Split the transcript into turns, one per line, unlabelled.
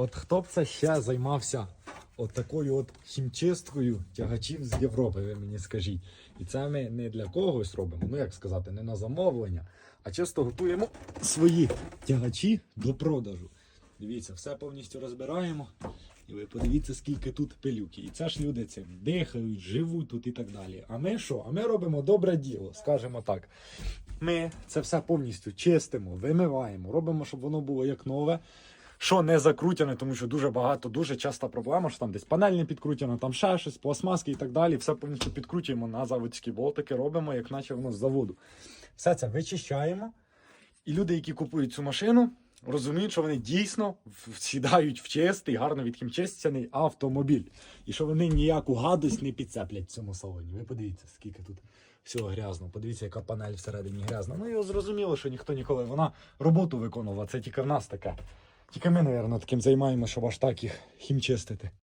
От хто б це ще займався от такою от хімчисткою тягачів з Європи, ви мені скажіть. І це ми не для когось робимо, ну як сказати, не на замовлення, а чисто готуємо свої тягачі до продажу. Дивіться, все повністю розбираємо. І ви подивіться, скільки тут пилюки. І це ж люди цим дихають, живуть тут і так далі. А ми що? А ми робимо добре діло, скажімо так. Ми це все повністю чистимо, вимиваємо, робимо, щоб воно було як нове. Що не закрутяне, тому що дуже багато, дуже часта проблема, що там десь панель не підкрутяна, там ще щось, пластмаски і так далі. Все повністю підкручуємо на заводські болтики, робимо, як наче воно з заводу. Все це вичищаємо. І люди, які купують цю машину, розуміють, що вони дійсно сідають в чистий, гарно відхімчистяний автомобіль. І що вони ніяку гадость не підцеплять в цьому салоні. Ви подивіться, скільки тут всього грязно. Подивіться, яка панель всередині грязна. Ну і зрозуміло, що ніхто ніколи вона роботу виконувала. Це тільки в нас таке. Тільки ми, мабуть, таким займаємося, щоб аж так їх хімчистити.